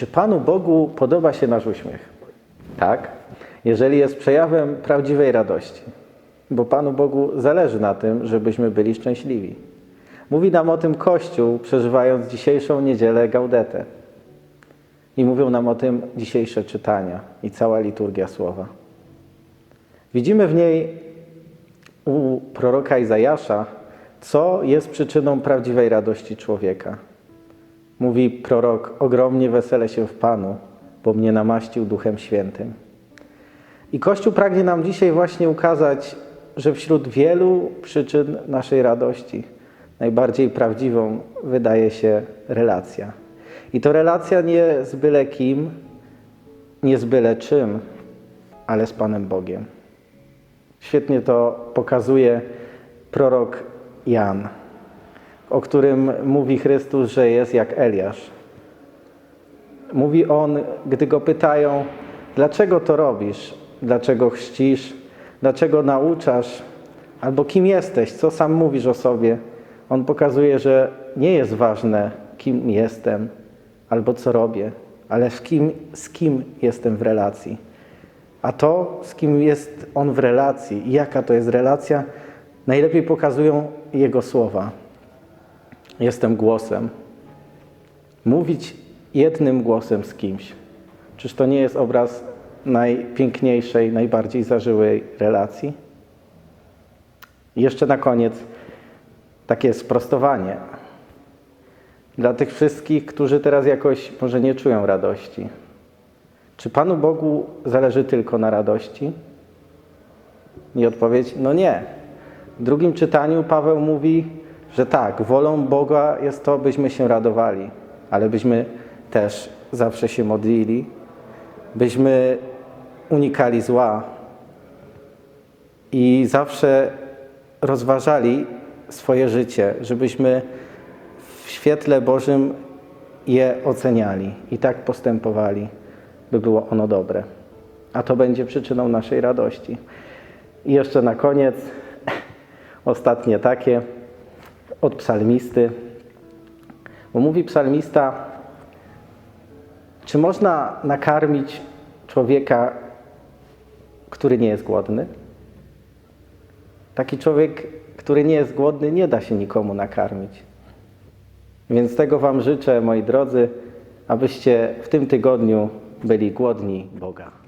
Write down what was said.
Czy Panu Bogu podoba się nasz uśmiech? Tak, jeżeli jest przejawem prawdziwej radości, bo Panu Bogu zależy na tym, żebyśmy byli szczęśliwi. Mówi nam o tym Kościół, przeżywając dzisiejszą niedzielę Gaudetę. I mówią nam o tym dzisiejsze czytania i cała liturgia słowa. Widzimy w niej u proroka Izajasza, co jest przyczyną prawdziwej radości człowieka. Mówi prorok: Ogromnie weselę się w Panu, bo mnie namaścił Duchem Świętym. I Kościół pragnie nam dzisiaj właśnie ukazać, że wśród wielu przyczyn naszej radości najbardziej prawdziwą wydaje się relacja. I to relacja nie z byle kim, nie z byle czym, ale z Panem Bogiem. Świetnie to pokazuje prorok Jan, o którym mówi Chrystus, że jest jak Eliasz. Mówi on, gdy go pytają, dlaczego to robisz, dlaczego chrzcisz, dlaczego nauczasz, albo kim jesteś, co sam mówisz o sobie. On pokazuje, że nie jest ważne, kim jestem, albo co robię, ale z kim, z kim jestem w relacji. A to, z kim jest on w relacji i jaka to jest relacja, najlepiej pokazują jego słowa. Jestem głosem. Mówić jednym głosem z kimś. Czyż to nie jest obraz najpiękniejszej, najbardziej zażyłej relacji? I jeszcze na koniec takie sprostowanie. Dla tych wszystkich, którzy teraz jakoś może nie czują radości. Czy Panu Bogu zależy tylko na radości? I odpowiedź: no nie. W drugim czytaniu Paweł mówi, że tak, wolą Boga jest to, byśmy się radowali, ale byśmy też zawsze się modlili, byśmy unikali zła i zawsze rozważali swoje życie, żebyśmy w świetle Bożym je oceniali i tak postępowali, by było ono dobre. A to będzie przyczyną naszej radości. I jeszcze na koniec ostatnie takie od psalmisty. Bo mówi psalmista, czy można nakarmić człowieka, który nie jest głodny? Taki człowiek, który nie jest głodny, nie da się nikomu nakarmić. Więc tego Wam życzę, moi drodzy, abyście w tym tygodniu byli głodni Boga.